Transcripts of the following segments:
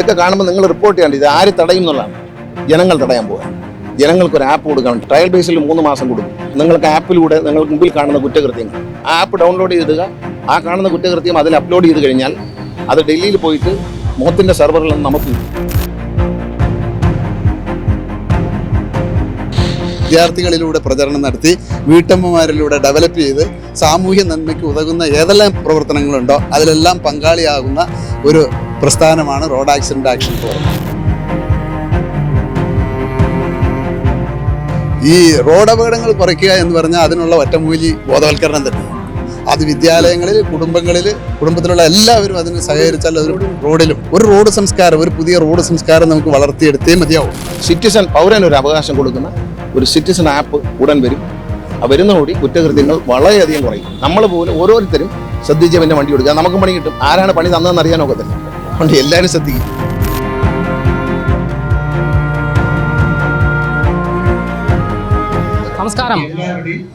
ഇതൊക്കെ കാണുമ്പോൾ നിങ്ങൾ റിപ്പോർട്ട് ചെയ്യേണ്ടത് ഇത് ആര് തടയും എന്നുള്ളതാണ്. ജനങ്ങൾ തടയാൻ പോകുക ജനങ്ങൾക്ക് ഒരു ആപ്പ് കൊടുക്കണം ട്രയൽ ബേസിൽ മൂന്ന് മാസം കൊടുക്കും. നിങ്ങൾക്ക് ആപ്പിലൂടെ നിങ്ങൾക്ക് മുമ്പിൽ കാണുന്ന കുറ്റകൃത്യങ്ങൾ. ആ ആപ്പ് ഡൗൺലോഡ് ചെയ്തിടുക. ആ കാണുന്ന കുറ്റകൃത്യം അതിൽ അപ്ലോഡ് ചെയ്ത് കഴിഞ്ഞാൽ അത് ഡൽഹിയിൽ പോയിട്ട് മുഖത്തിന്റെ സെർവറിൽ നിന്ന് നമുക്ക്. വിദ്യാർത്ഥികളിലൂടെ പ്രചരണം നടത്തി വീട്ടമ്മമാരിലൂടെ ഡെവലപ്പ് ചെയ്ത് സാമൂഹ്യ നന്മയ്ക്ക് ഉതകുന്ന ഏതെല്ലാം പ്രവർത്തനങ്ങളുണ്ടോ അതിലെല്ലാം പങ്കാളിയാകുന്ന ഒരു പ്രസ്ഥാനമാണ് റോഡ് ആക്സിഡന്റ് ആക്ഷൻ ഫോറം ഈ റോഡ് അപകടങ്ങൾ കുറയ്ക്കുക എന്ന് പറഞ്ഞാൽ അതിനുള്ള ഒറ്റമൂലി ബോധവൽക്കരണം തന്നെ. അത് വിദ്യാലയങ്ങളിൽ കുടുംബങ്ങളിൽ കുടുംബത്തിലുള്ള എല്ലാവരും അതിന് സഹകരിച്ചാൽ അതൊരു റോഡിലും ഒരു റോഡ് സംസ്കാരം ഒരു പുതിയ റോഡ് സംസ്കാരം നമുക്ക് വളർത്തിയെടുത്തേ മതിയാവും. സിറ്റിസൺ പൗരന് ഒരു അവകാശം കൊടുക്കുന്ന ഒരു സിറ്റിസൺ ആപ്പ് ഉടൻ വരും. വരുന്നതോടെ കുറ്റകൃത്യങ്ങൾ വളരെയധികം കുറയും. നമ്മൾ പോലും ഓരോരുത്തരും ശ്രദ്ധിച്ച് പിന്നെ വണ്ടി കൊടുക്കുക നമുക്ക് പണി കിട്ടും. ആരാണ് പണി തന്നതെന്ന് അറിയാൻ ഒക്കത്തില്ല അതുകൊണ്ട് എല്ലാവരും ശ്രദ്ധിക്കും. നമസ്കാരം.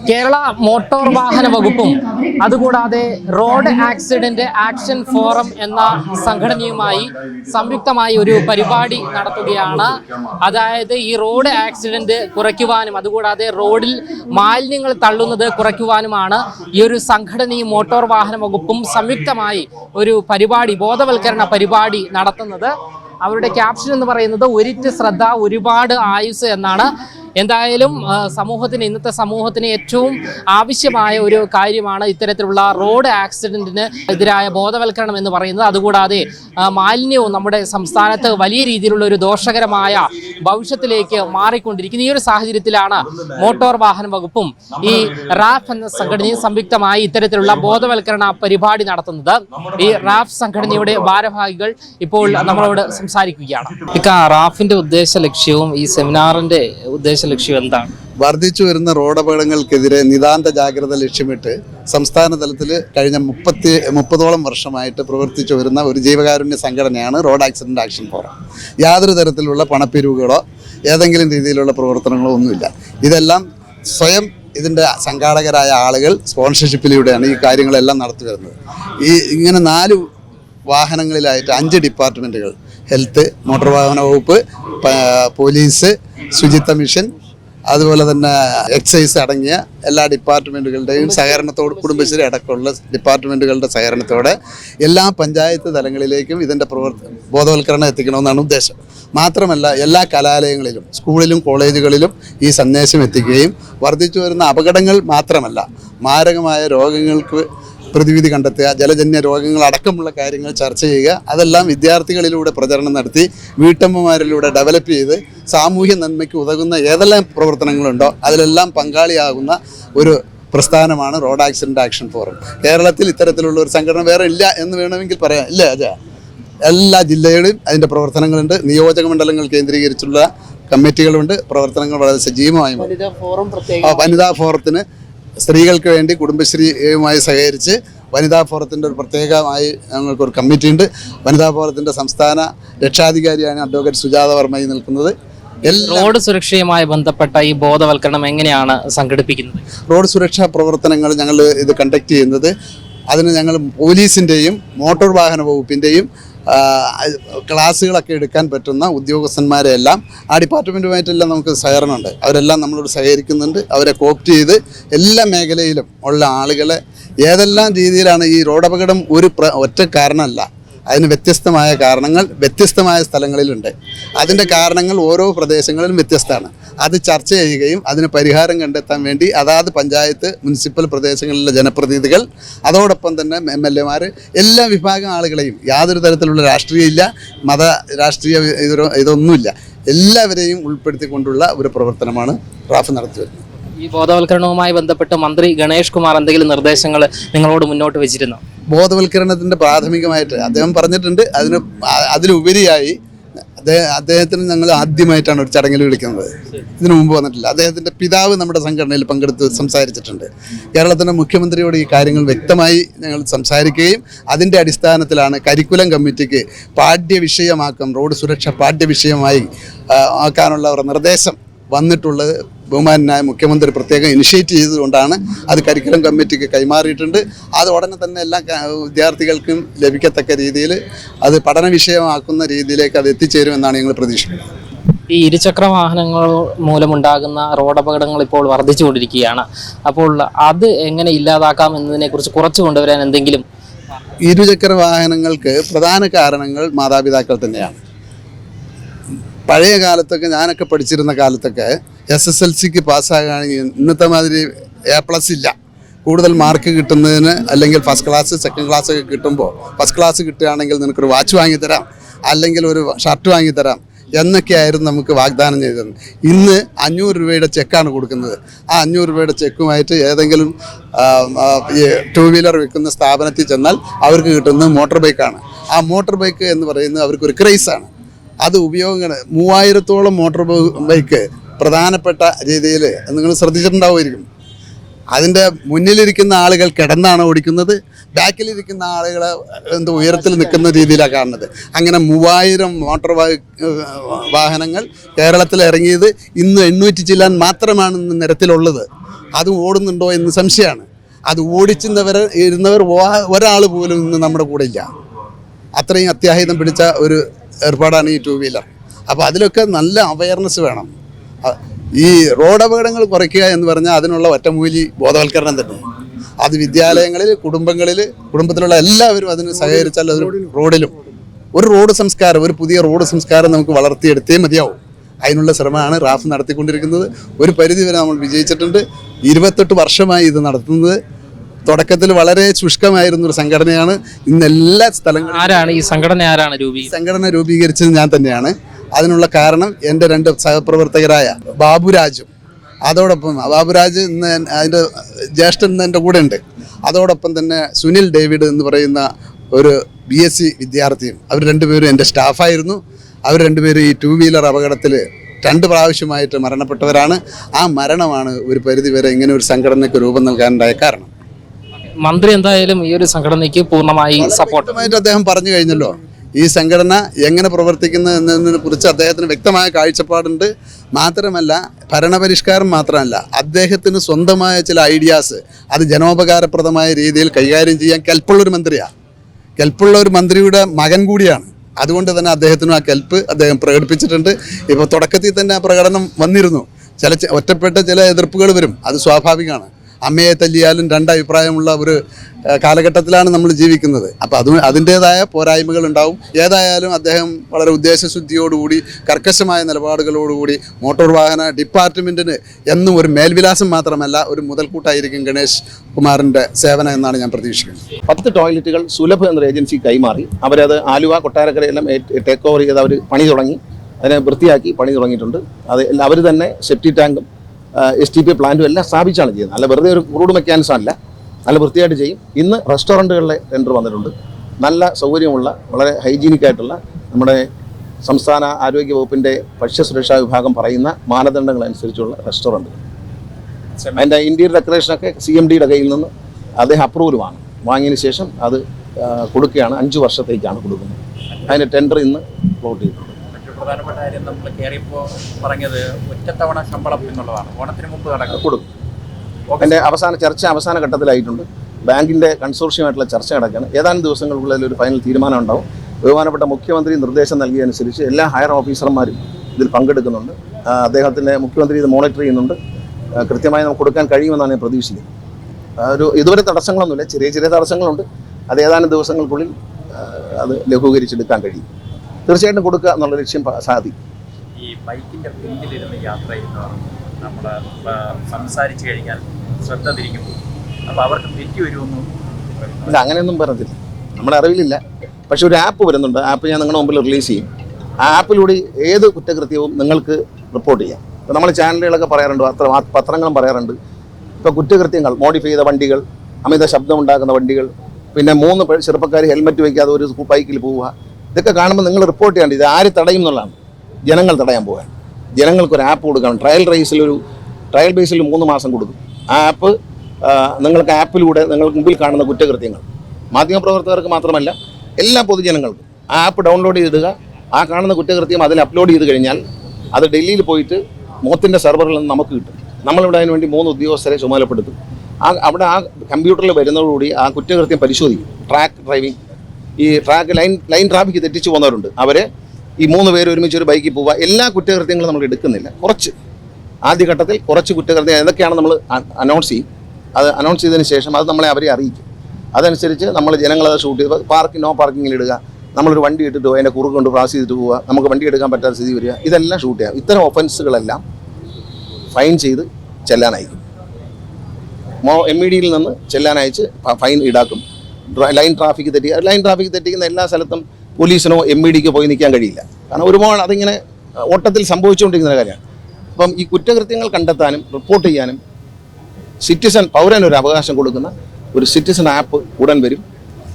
കേരള മോട്ടോർ വാഹന വകുപ്പും അതുകൂടാതെ റോഡ് ആക്സിഡന്റ് ആക്ഷൻ ഫോറം എന്ന സംഘടനയുമായി സംയുക്തമായി ഒരു പരിപാടി നടത്തുകയാണ്. അതായത് ഈ റോഡ് ആക്സിഡന്റ് കുറയ്ക്കുവാനും അതുകൂടാതെ റോഡിൽ മാലിന്യങ്ങൾ തള്ളുന്നത് കുറയ്ക്കുവാനുമാണ് ഈ ഒരു സംഘടനയും മോട്ടോർ വാഹന വകുപ്പും സംയുക്തമായി ഒരു പരിപാടി ബോധവൽക്കരണ പരിപാടി നടത്തുന്നത്. അവരുടെ ക്യാപ്ഷൻ എന്ന് പറയുന്നത് ഒരിറ്റ് ശ്രദ്ധ ഒരുപാട് ആയുസ് എന്നാണ് എന്തായാലും സമൂഹത്തിന് ഇന്നത്തെ സമൂഹത്തിന് ഏറ്റവും ആവശ്യമായ ഒരു കാര്യമാണ് ഇത്തരത്തിലുള്ള റോഡ് ആക്സിഡന്റിന് എതിരായ ബോധവൽക്കരണം എന്ന് പറയുന്നത്. അതുകൂടാതെ മാലിന്യവും നമ്മുടെ സംസ്ഥാനത്ത് വലിയ രീതിയിലുള്ള ഒരു ദോഷകരമായ ഭവിഷ്യത്തിലേക്ക് മാറിക്കൊണ്ടിരിക്കുന്ന. ഈ ഒരു സാഹചര്യത്തിലാണ് മോട്ടോർ വാഹന വകുപ്പും ഈ റാഫ് എന്ന സംഘടനയും സംയുക്തമായി ഇത്തരത്തിലുള്ള ബോധവൽക്കരണ പരിപാടി നടത്തുന്നത്. ഈ റാഫ് സംഘടനയുടെ ഭാരവാഹികൾ ഇപ്പോൾ നമ്മളോട് സംസാരിക്കുകയാണ്. റാഫിന്റെ ഉദ്ദേശ ലക്ഷ്യവും ഈ സെമിനാറിന്റെ ഉദ്ദേശ ലക്ഷ്യവും എന്താണ്? വർദ്ധിച്ചു വരുന്ന റോഡ് അപകടങ്ങൾക്കെതിരെ നിതാന്ത ജാഗ്രത ലക്ഷ്യമിട്ട് സംസ്ഥാന തലത്തിൽ കഴിഞ്ഞ മുപ്പത്തി മുപ്പതോളം വർഷമായിട്ട് പ്രവർത്തിച്ചു വരുന്ന ഒരു ജീവകാരുണ്യ സംഘടനയാണ് റോഡ് ആക്സിഡന്റ് ആക്ഷൻ ഫോറം. യാതൊരു തരത്തിലുള്ള പണപ്പിരിവുകളോ ഏതെങ്കിലും രീതിയിലുള്ള പ്രവർത്തനങ്ങളോ ഒന്നുമില്ല. ഇതെല്ലാം സ്വയം ഇതിന്റെ സംഘാടകരായ ആളുകൾ സ്പോൺസർഷിപ്പിലൂടെയാണ് ഈ കാര്യങ്ങളെല്ലാം നടത്തി വരുന്നത്. ഈ ഇങ്ങനെ നാല് വാഹനങ്ങളിലായിട്ട് അഞ്ച് ഡിപ്പാർട്ട്മെന്റുകൾ ഹെൽത്ത് മോട്ടോർ വാഹന വകുപ്പ് പോലീസ് ശുചിത്വ മിഷൻ അതുപോലെ തന്നെ എക്സൈസ് അടങ്ങിയ എല്ലാ ഡിപ്പാർട്ട്മെന്റുകളുടെയും സഹകരണത്തോട് കുടുംബശ്രീ അടക്കമുള്ള ഡിപ്പാർട്ട്മെന്റുകളുടെ സഹകരണത്തോടെ എല്ലാ പഞ്ചായത്ത് തലങ്ങളിലേക്കും ഇതിന്റെ പ്രവർത്ത ബോധവൽക്കരണം എത്തിക്കണമെന്നാണ് ഉദ്ദേശം. മാത്രമല്ല എല്ലാ കലാലയങ്ങളിലും സ്കൂളിലും കോളേജുകളിലും ഈ സന്ദേശം എത്തിക്കുകയും വർദ്ധിച്ചു വരുന്ന അപകടങ്ങൾ മാത്രമല്ല മാരകമായ രോഗങ്ങൾക്ക് പ്രതിവിധി കണ്ടെത്തുക ജലജന്യ രോഗങ്ങൾ അടക്കമുള്ള കാര്യങ്ങൾ ചർച്ച ചെയ്യുക അതെല്ലാം വിദ്യാർത്ഥികളിലൂടെ പ്രചരണം നടത്തി വീട്ടമ്മമാരിലൂടെ ഡെവലപ്പ് ചെയ്ത് സാമൂഹ്യ നന്മയ്ക്ക് ഉതകുന്ന ഏതെല്ലാം പ്രവർത്തനങ്ങളുണ്ടോ അതിലെല്ലാം പങ്കാളിയാകുന്ന ഒരു പ്രസ്ഥാനമാണ് റോഡ് ആക്സിഡന്റ് ആക്ഷൻ ഫോറം. കേരളത്തിൽ ഇത്തരത്തിലുള്ള ഒരു സംഘടന വേറെ ഇല്ല എന്ന് വേണമെങ്കിൽ പറയാം. ഇല്ല അജയ എല്ലാ ജില്ലകളിലും അതിന്റെ പ്രവർത്തനങ്ങളുണ്ട്. നിയോജക മണ്ഡലങ്ങൾ കേന്ദ്രീകരിച്ചുള്ള കമ്മിറ്റികളുണ്ട്. പ്രവർത്തനങ്ങൾ വളരെ സജീവമായി. വനിതാ ഫോറത്തിന് സ്ത്രീകൾക്ക് വേണ്ടി കുടുംബശ്രീയുമായി സഹകരിച്ച് വനിതാ ഫോറത്തിന്റെ ഒരു പ്രത്യേകമായി ഞങ്ങൾക്കൊരു കമ്മിറ്റി ഉണ്ട്. വനിതാ ഫോറത്തിന്റെ സംസ്ഥാന രക്ഷാധികാരിയാണ് അഡ്വക്കേറ്റ് സുജാത വർമ്മയിൽ നിൽക്കുന്നത്. എല്ലാ റോഡ് സുരക്ഷയുമായി ബന്ധപ്പെട്ട ഈ ബോധവൽക്കരണം എങ്ങനെയാണ് സംഘടിപ്പിക്കുന്നത്? റോഡ് സുരക്ഷാ പ്രവർത്തനങ്ങൾ ഞങ്ങൾ ഇത് കണ്ടക്ട് ചെയ്യുന്നത്. അതിന് ഞങ്ങൾ പോലീസിന്റെയും മോട്ടോർ വാഹന വകുപ്പിന്റെയും ക്ലാസ്സുകളൊക്കെ എടുക്കാൻ പറ്റുന്ന ഉദ്യോഗസ്ഥന്മാരെ എല്ലാം ആ ഡിപ്പാർട്ട്മെന്റുമായിട്ടെല്ലാം നമുക്ക് സഹകരണമുണ്ട്. അവരെല്ലാം നമ്മളോട് സഹകരിക്കുന്നുണ്ട്. അവരെ കോപ്റ്റ് ചെയ്ത് എല്ലാ മേഖലയിലും ഉള്ള ആളുകളെ ഏതെല്ലാം രീതിയിലാണ് ഈ റോഡപകടം ഒരു ഒറ്റ കാരണമല്ല അതിന് വ്യത്യസ്തമായ കാരണങ്ങൾ വ്യത്യസ്തമായ സ്ഥലങ്ങളിലുണ്ട്. അതിന്റെ കാരണങ്ങൾ ഓരോ പ്രദേശങ്ങളിലും വ്യത്യസ്തമാണ്. അത് ചർച്ച ചെയ്യുകയും അതിന് പരിഹാരം കണ്ടെത്താൻ വേണ്ടി അതാത് പഞ്ചായത്ത് മുനിസിപ്പൽ പ്രദേശങ്ങളിലെ ജനപ്രതിനിധികൾ അതോടൊപ്പം തന്നെ എം എൽ എമാർ എല്ലാ വിഭാഗം ആളുകളെയും യാതൊരു തരത്തിലുള്ള രാഷ്ട്രീയമില്ല മത രാഷ്ട്രീയ ഇതൊന്നുമില്ല. എല്ലാവരെയും ഉൾപ്പെടുത്തിക്കൊണ്ടുള്ള ഒരു പ്രവർത്തനമാണ് റാഫ് നടത്തി വരുന്നത് ഈ ബോധവൽക്കരണവുമായി ബന്ധപ്പെട്ട് മന്ത്രി ഗണേഷ് കുമാർ എന്തെങ്കിലും നിർദ്ദേശങ്ങൾ നിങ്ങളോട് മുന്നോട്ട് വെച്ചിരുന്നു? ബോധവൽക്കരണത്തിന്റെ പ്രാഥമികമായിട്ട് അദ്ദേഹം പറഞ്ഞിട്ടുണ്ട്. അതിന് അതിലുപരിയായി അദ്ദേഹം അദ്ദേഹത്തിന് ഞങ്ങൾ ആദ്യമായിട്ടാണ് ഒരു ചടങ്ങിൽ വിളിക്കുന്നത്. ഇതിനു മുമ്പ് വന്നിട്ടില്ല. അദ്ദേഹത്തിന്റെ പിതാവ് നമ്മുടെ സംഘടനയിൽ പങ്കെടുത്ത് സംസാരിച്ചിട്ടുണ്ട്. കേരളത്തിന്റെ മുഖ്യമന്ത്രിയോട് ഈ കാര്യങ്ങൾ വ്യക്തമായി ഞങ്ങൾ സംസാരിക്കുകയും അതിന്റെ അടിസ്ഥാനത്തിലാണ് കരിക്കുലം കമ്മിറ്റിക്ക് പാഠ്യവിഷയമാക്കും റോഡ് സുരക്ഷ പാഠ്യവിഷയമായി ആക്കാനുള്ള ഒരു നിർദ്ദേശം വന്നിട്ടുള്ളത് ബഹുമാനായ മുഖ്യമന്ത്രി പ്രത്യേകം ഇനിഷ്യേറ്റ് ചെയ്തുകൊണ്ടാണ് അത് കരിക്കുലം കമ്മിറ്റിക്ക് കൈമാറിയിട്ടുണ്ട്. അത് ഉടനെ തന്നെ എല്ലാ വിദ്യാർത്ഥികൾക്കും ലഭിക്കത്തക്ക രീതിയിൽ അത് പഠന വിഷയമാക്കുന്ന രീതിയിലേക്ക് അത് എത്തിച്ചേരുമെന്നാണ് ഞങ്ങൾ പ്രതീക്ഷിക്കുന്നത്. ഈ ഇരുചക്ര വാഹനങ്ങൾ മൂലമുണ്ടാകുന്ന റോഡ് അപകടങ്ങൾ ഇപ്പോൾ വർദ്ധിച്ചുകൊണ്ടിരിക്കുകയാണ്. അപ്പോൾ അത് എങ്ങനെ ഇല്ലാതാക്കാം എന്നതിനെ കുറിച്ച് കുറച്ച് കൊണ്ടുവരാൻ എന്തെങ്കിലും ഇരുചക്ര വാഹനങ്ങൾക്ക് പ്രധാന കാരണങ്ങൾ മാതാപിതാക്കൾ തന്നെയാണ്. പഴയ കാലത്തൊക്കെ ഞാനൊക്കെ പഠിച്ചിരുന്ന കാലത്തൊക്കെ എസ് എസ് എൽ സിക്ക് പാസ്സാകുകയാണെങ്കിൽ ഇന്നത്തെ മാതിരി എ പ്ലസ് ഇല്ല. കൂടുതൽ മാർക്ക് കിട്ടുന്നതിന് അല്ലെങ്കിൽ ഫസ്റ്റ് ക്ലാസ് സെക്കൻഡ് ക്ലാസ് ഒക്കെ കിട്ടുമ്പോൾ ഫസ്റ്റ് ക്ലാസ് കിട്ടുകയാണെങ്കിൽ നിനക്കൊരു വാച്ച് വാങ്ങിത്തരാം അല്ലെങ്കിൽ ഒരു ഷർട്ട് വാങ്ങിത്തരാം എന്നൊക്കെയായിരുന്നു നമുക്ക് വാഗ്ദാനം ചെയ്തത്. ഇന്ന് അഞ്ഞൂറ് രൂപയുടെ ചെക്കാണ് കൊടുക്കുന്നത്. ആ അഞ്ഞൂറ് രൂപയുടെ ചെക്കുമായിട്ട് ഏതെങ്കിലും ടൂ വീലർ വിൽക്കുന്ന സ്ഥാപനത്തിൽ ചെന്നാൽ അവർക്ക് കിട്ടുന്നത് മോട്ടോർ ബൈക്കാണ് ആ മോട്ടോർ ബൈക്ക് എന്ന് പറയുന്നത് അവർക്കൊരു ക്രൈസാണ് അത് ഉപയോഗങ്ങൾ മൂവായിരത്തോളം മോട്ടോർ ബൈക്ക് പ്രധാനപ്പെട്ട രീതിയിൽ നിങ്ങൾ ശ്രദ്ധിച്ചിട്ടുണ്ടാവുമായിരിക്കും. അതിന്റെ മുന്നിലിരിക്കുന്ന ആളുകൾ കിടന്നാണ് ഓടിക്കുന്നത് ബാക്കിലിരിക്കുന്ന ആളുകൾ എന്ത് ഉയരത്തിൽ നിൽക്കുന്ന രീതിയിലാണ് കാണുന്നത്. അങ്ങനെ മൂവായിരം മോട്ടോർ വാഹനങ്ങൾ കേരളത്തിൽ ഇറങ്ങിയത് ഇന്ന് എണ്ണൂറ്റി ചില്ലാൻ മാത്രമാണ് ഇന്ന് നിരത്തിലുള്ളത്. അത് ഓടുന്നുണ്ടോ എന്ന് സംശയമാണ്. അത് ഓടിച്ചിരുന്നവർ ഇരുന്നവർ ഒരാൾ പോലും ഇന്ന് നമ്മുടെ കൂടെ ഇല്ല. അത്രയും അത്യാഹിതം പിടിച്ച ഒരു ഏർപ്പാടാണ് ഈ ടൂ വീലർ അപ്പോൾ അതിലൊക്കെ നല്ല അവയർനെസ് വേണം. ഈ റോഡ് അപകടങ്ങൾ കുറയ്ക്കുക എന്ന് പറഞ്ഞാൽ അതിനുള്ള ഒറ്റമൂലി ബോധവൽക്കരണം തന്നെ. അത് വിദ്യാലയങ്ങളിൽ കുടുംബങ്ങളിൽ കുടുംബത്തിലുള്ള എല്ലാവരും അതിന് സഹകരിച്ചാൽ അത് റോഡിലും. ഒരു റോഡ് സംസ്കാരം ഒരു പുതിയ റോഡ് സംസ്കാരം നമുക്ക് വളർത്തിയെടുത്തേ മതിയാവും. അതിനുള്ള ശ്രമമാണ് റാഫ് നടത്തിക്കൊണ്ടിരിക്കുന്നത്. ഒരു പരിധിവരെ നമ്മൾ വിജയിച്ചിട്ടുണ്ട്. ഇരുപത്തെട്ട് വർഷമായി ഇത് നടത്തുന്നത്. തുടക്കത്തിൽ വളരെ ശുഷ്കമായിരുന്ന ഒരു സംഘടനയാണ് ഇന്ന് എല്ലാ സ്ഥലങ്ങളും ആരാണ്? ഈ സംഘടന ആരാണ് രൂപീ സംഘടന രൂപീകരിച്ചത് ഞാൻ തന്നെയാണ്. അതിനുള്ള കാരണം എന്റെ രണ്ട് സഹപ്രവർത്തകരായ ബാബുരാജും അതോടൊപ്പം ബാബുരാജ് ഇന്ന് അതിന്റെ ജ്യേഷ്ഠൻ ഇന്ന് എന്റെ കൂടെ ഉണ്ട്. അതോടൊപ്പം തന്നെ സുനിൽ ഡേവിഡ് എന്ന് പറയുന്ന ഒരു ബി എസ് സി വിദ്യാർത്ഥിയും അവർ രണ്ടുപേരും എന്റെ സ്റ്റാഫായിരുന്നു. അവർ രണ്ടുപേരും ഈ ടു വീലർ അപകടത്തിൽ രണ്ട് പ്രാവശ്യമായിട്ട് മരണപ്പെട്ടവരാണ്. ആ മരണമാണ് ഒരു പരിധിവരെ ഇങ്ങനെ ഒരു സംഘടനയ്ക്ക് രൂപം നൽകാനുണ്ടായ കാരണം. മന്ത്രി എന്തായാലും ഈ ഒരു സംഘടനയ്ക്ക് പൂർണമായി സപ്പോർട്ട് അദ്ദേഹം പറഞ്ഞു കഴിഞ്ഞല്ലോ. ഈ സംഘടന എങ്ങനെ പ്രവർത്തിക്കുന്നു എന്നതിനെ കുറിച്ച് അദ്ദേഹത്തിന് വ്യക്തമായ കാഴ്ചപ്പാടുണ്ട്. മാത്രമല്ല ഭരണപരിഷ്കാരം മാത്രമല്ല അദ്ദേഹത്തിന് സ്വന്തമായ ചില ഐഡിയാസ് അത് ജനോപകാരപ്രദമായ രീതിയിൽ കൈകാര്യം ചെയ്യാൻ കെൽപ്പുള്ളൊരു മന്ത്രിയാണ് കെൽപ്പുള്ള ഒരു മന്ത്രിയുടെ മകൻ കൂടിയാണ്. അതുകൊണ്ട് തന്നെ അദ്ദേഹത്തിനും ആ കെൽപ്പ് അദ്ദേഹം പ്രകടിപ്പിച്ചിട്ടുണ്ട്. ഇപ്പോൾ തുടക്കത്തിൽ തന്നെ ആ പ്രകടനം വന്നിരുന്നു. ചില ഒറ്റപ്പെട്ട ചില എതിർപ്പുകൾ വരും. അത് സ്വാഭാവികമാണ്. അമ്മയെ തല്ലിയാലും രണ്ടഭിപ്രായമുള്ള ഒരു കാലഘട്ടത്തിലാണ് നമ്മൾ ജീവിക്കുന്നത്. അപ്പോൾ അത് അതിന്റേതായ പോരായ്മകൾ ഉണ്ടാവും. ഏതായാലും അദ്ദേഹം വളരെ ഉദ്ദേശശുദ്ധിയോടുകൂടി കർക്കശമായ നിലപാടുകളോടുകൂടി മോട്ടോർ വാഹന ഡിപ്പാർട്ട്മെന്റിന് എന്നും ഒരു മേൽവിലാസം മാത്രമല്ല ഒരു മുതൽക്കൂട്ടായിരിക്കും ഗണേഷ് കുമാറിന്റെ സേവനം എന്നാണ് ഞാൻ പ്രതീക്ഷിക്കുന്നത്. പത്ത് ടോയ്ലറ്റുകൾ സുലഭ എന്ന ഏജൻസി കൈമാറി. അവരത് ആലുവ കൊട്ടാരക്കരയെല്ലാം ടേക്ക് ഓവർ ചെയ്ത് അവർ പണി തുടങ്ങി. അതിനെ വൃത്തിയാക്കി പണി തുടങ്ങിയിട്ടുണ്ട്. അത് അവർ തന്നെ സെപ്റ്റി ടാങ്കും എസ് ടി പി പ്ലാന്റും എല്ലാം സ്ഥാപിച്ചാണ് ചെയ്യുന്നത്. അല്ല വെറുതെ ഒരു ക്രൂഡ് മെക്കാനിസം അല്ല. നല്ല വൃത്തിയായിട്ട് ചെയ്യും. ഇന്ന് റെസ്റ്റോറന്റുകളിലെ ടെൻഡർ വന്നിട്ടുണ്ട്. നല്ല സൗകര്യമുള്ള വളരെ ഹൈജീനിക് ആയിട്ടുള്ള നമ്മുടെ സംസ്ഥാന ആരോഗ്യ വകുപ്പിന്റെ ഭക്ഷ്യസുരക്ഷാ വിഭാഗം പറയുന്ന മാനദണ്ഡങ്ങൾ അനുസരിച്ചുള്ള റെസ്റ്റോറന്റുകൾ അതിന്റെ ഇന്റീരിയർ ഡെക്കറേഷനൊക്കെ സി എം ഡിയുടെ കയ്യിൽ നിന്ന് അദ്ദേഹം അപ്രൂവൽ വാങ്ങും വാങ്ങിയതിന് ശേഷം അത് കൊടുക്കുകയാണ്. അഞ്ച് വർഷത്തേക്കാണ് കൊടുക്കുന്നത്. അതിന്റെ ടെൻഡർ ഇന്ന് ക്ലോട്ട് ചെയ്തിട്ടുണ്ട്. പ്രധാനപ്പെട്ട കാര്യം നമ്മൾ കയറിയപ്പോൾ പറഞ്ഞത് ഒറ്റത്തവണ ശമ്പളം എന്നുള്ളതാണ്. ഓണത്തിന് മുമ്പ് നടക്കും. കൊടുക്കും. എന്റെ അവസാന ചർച്ച അവസാന ഘട്ടത്തിലായിട്ടുണ്ട്. ബാങ്കിന്റെ കൺസോർഷ്യമായിട്ടുള്ള ചർച്ച നടക്കുകയാണ്. ഏതാനും ദിവസങ്ങൾക്കുള്ളിൽ ഒരു ഫൈനൽ തീരുമാനം ഉണ്ടാവും. ബഹുമാനപ്പെട്ട മുഖ്യമന്ത്രി നിർദ്ദേശം നൽകിയതനുസരിച്ച് എല്ലാ ഹയർ ഓഫീസർമാരും ഇതിൽ പങ്കെടുക്കുന്നുണ്ട്. അദ്ദേഹത്തിന്റെ മുഖ്യമന്ത്രി ഇത് മോണിറ്റർ ചെയ്യുന്നുണ്ട്. കൃത്യമായി നമുക്ക് കൊടുക്കാൻ കഴിയുമെന്നാണ് ഞാൻ പ്രതീക്ഷിക്കുന്നത്. ഒരു ഇതുവരെ തടസ്സങ്ങളൊന്നുമില്ല. ചെറിയ ചെറിയ തടസ്സങ്ങളുണ്ട്. അത് ഏതാനും ദിവസങ്ങൾക്കുള്ളിൽ അത് ലഘൂകരിച്ചെടുക്കാൻ കഴിയും. തീർച്ചയായിട്ടും കൊടുക്കുക എന്നുള്ള ലക്ഷ്യം സാധിക്കും ഈ ബൈക്കിന്റെ പിന്നിലിരുന്ന് യാത്ര ചെയ്യുന്നവർ നമ്മൾ സംസാരിച്ചു കഴിഞ്ഞാൽ ശ്രദ്ധ തിരിക്കും. അപ്പോൾ അവർക്ക് തെറ്റി വരുമെന്നും ഇല്ല അങ്ങനെയൊന്നും പറഞ്ഞില്ല നമ്മുടെ അറിവിലില്ല. പക്ഷെ ഒരു ആപ്പ് വരുന്നുണ്ട്. ആപ്പ് ഞാൻ നിങ്ങളുടെ മുമ്പിൽ റിലീസ് ചെയ്യും. ആ ആപ്പിലൂടെ ഏത് കുറ്റകൃത്യവും നിങ്ങൾക്ക് റിപ്പോർട്ട് ചെയ്യാം. ഇപ്പോൾ നമ്മൾ ചാനലുകളൊക്കെ പറയാറുണ്ട്. പത്ര പത്രങ്ങളും പറയാറുണ്ട്. ഇപ്പോൾ കുറ്റകൃത്യങ്ങൾ മോഡിഫൈ ചെയ്ത വണ്ടികൾ അമിത ശബ്ദം ഉണ്ടാക്കുന്ന വണ്ടികൾ പിന്നെ മൂന്ന് ചെറുപ്പക്കാർ ഹെൽമെറ്റ് വയ്ക്കാതെ ഒരു ബൈക്കിൽ പോവുക. ഇതൊക്കെ കാണുമ്പോൾ നിങ്ങൾ റിപ്പോർട്ട് ചെയ്യേണ്ടത് ഇത് ആര് തടയും എന്നുള്ളതാണ്. ജനങ്ങൾ തടയാൻ പോകാൻ ജനങ്ങൾക്ക് ഒരു ആപ്പ് കൊടുക്കണം. ട്രയൽ റേസിൽ ഒരു ട്രയൽ ബേസിൽ മൂന്ന് മാസം കൊടുക്കും. ആ ആപ്പ് നിങ്ങൾക്ക് ആപ്പിലൂടെ നിങ്ങൾക്ക് മുമ്പിൽ കാണുന്ന കുറ്റകൃത്യങ്ങൾ. മാധ്യമപ്രവർത്തകർക്ക് മാത്രമല്ല എല്ലാ പൊതുജനങ്ങൾക്കും ആ ആപ്പ് ഡൗൺലോഡ് ചെയ്തിടുക. ആ കാണുന്ന കുറ്റകൃത്യം അതിൽ അപ്ലോഡ് ചെയ്ത് കഴിഞ്ഞാൽ അത് ഡൽഹിയിൽ പോയിട്ട് മോത്തിന്റെ സെർവറിൽ നിന്ന് നമുക്ക് കിട്ടും. നമ്മളിവിടെ അതിന് വേണ്ടി മൂന്ന് ഉദ്യോഗസ്ഥരെ ചുമതലപ്പെടുത്തും. ആ അവിടെ ആ കമ്പ്യൂട്ടറിൽ വരുന്നതോടുകൂടി ആ കുറ്റകൃത്യം പരിശോധിക്കും. ട്രാക്ക് ഡ്രൈവിംഗ് ഈ ട്രാക്ക് ലൈൻ ലൈൻ ട്രാഫിക് തെറ്റിച്ച് പോകുന്നവരുണ്ട്. അവരെ ഈ മൂന്ന് പേര് ഒരുമിച്ച് ഒരു ബൈക്കിൽ പോവുക. എല്ലാ കുറ്റകൃത്യങ്ങളും നമ്മൾ എടുക്കുന്നില്ല. കുറച്ച്. ആദ്യഘട്ടത്തിൽ കുറച്ച് കുറ്റകൃത്യം എന്തൊക്കെയാണ് നമ്മൾ അനൗൺസ് ചെയ്യും. അത് അനൗൺസ് ചെയ്തതിന് ശേഷം അത് നമ്മളെ അവരെ അറിയിക്കും. അതനുസരിച്ച് നമ്മൾ ജനങ്ങളത് ഷൂട്ട് ചെയ്ത് പാർക്കിംഗ് നോ പാർക്കിങ്ങിൽ ഇടുക. നമ്മളൊരു വണ്ടി ഇട്ടിട്ട് പോയി അതിന്റെ കുറുക്ക് ക്രോസ് ചെയ്തിട്ട് പോവുക. നമുക്ക് വണ്ടി എടുക്കാൻ പറ്റാത്ത സ്ഥിതി വരിക. ഇതെല്ലാം ഷൂട്ട് ചെയ്യാം. ഇത്തരം ഒഫൻസുകളെല്ലാം ഫൈൻ ചെയ്ത് ചെല്ലാനയക്കും മോ എം ഇ ഡിയിൽ നിന്ന് ചെല്ലാനയച്ച് ഫൈൻ ഈടാക്കും. ലൈൻ ട്രാഫിക് തെറ്റി ലൈൻ ട്രാഫിക് തെറ്റിക്കുന്ന എല്ലാ സ്ഥലത്തും പോലീസിനോ എം ഇ ഡിക്കോ പോയി നിൽക്കാൻ കഴിയില്ല. കാരണം ഒരുപാട് അതിങ്ങനെ ഓട്ടത്തിൽ സംഭവിച്ചുകൊണ്ടിരിക്കുന്ന കാര്യമാണ്. അപ്പം ഈ കുറ്റകൃത്യങ്ങൾ കണ്ടെത്താനും റിപ്പോർട്ട് ചെയ്യാനും സിറ്റിസൺ പൗരന് ഒരു അവകാശം കൊടുക്കുന്ന ഒരു സിറ്റിസൺ ആപ്പ് ഉടൻ വരും.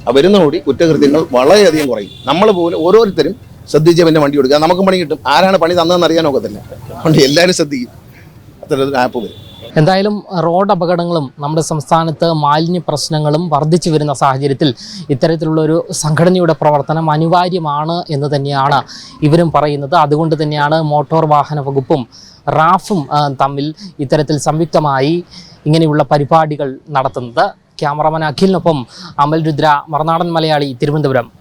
ആ വരുന്നതോടി കുറ്റകൃത്യങ്ങൾ വളരെയധികം കുറയും. നമ്മൾ പോലും ഓരോരുത്തരും ശ്രദ്ധിച്ച് പിന്നെ വണ്ടി കൊടുക്കുക നമുക്ക് പണി കിട്ടും. ആരാണ് പണി തന്നതെന്ന് അറിയാൻ ഒക്കത്തില്ല. അതുകൊണ്ട് എല്ലാവരും ശ്രദ്ധിക്കും. അത്തരത്തിൽ ആപ്പ് വരും. എന്തായാലും റോഡ് അപകടങ്ങളും നമ്മുടെ സംസ്ഥാനത്ത് മാലിന്യ പ്രശ്നങ്ങളും വർദ്ധിച്ചു വരുന്ന സാഹചര്യത്തിൽ ഇത്തരത്തിലുള്ള ഒരു സംഘടനയുടെ പ്രവർത്തനം അനിവാര്യമാണ് എന്ന് തന്നെയാണ് ഇവരും പറയുന്നത്. അതുകൊണ്ട് തന്നെയാണ് മോട്ടോർ വാഹന വകുപ്പും റാഫും തമ്മിൽ ഇത്തരത്തിൽ സംയുക്തമായി ഇങ്ങനെയുള്ള പരിപാടികൾ നടത്തുന്നത്. ക്യാമറമാൻ അഖിലിനൊപ്പം അമൽ രുദ്ര മറുനാടൻ മലയാളി തിരുവനന്തപുരം.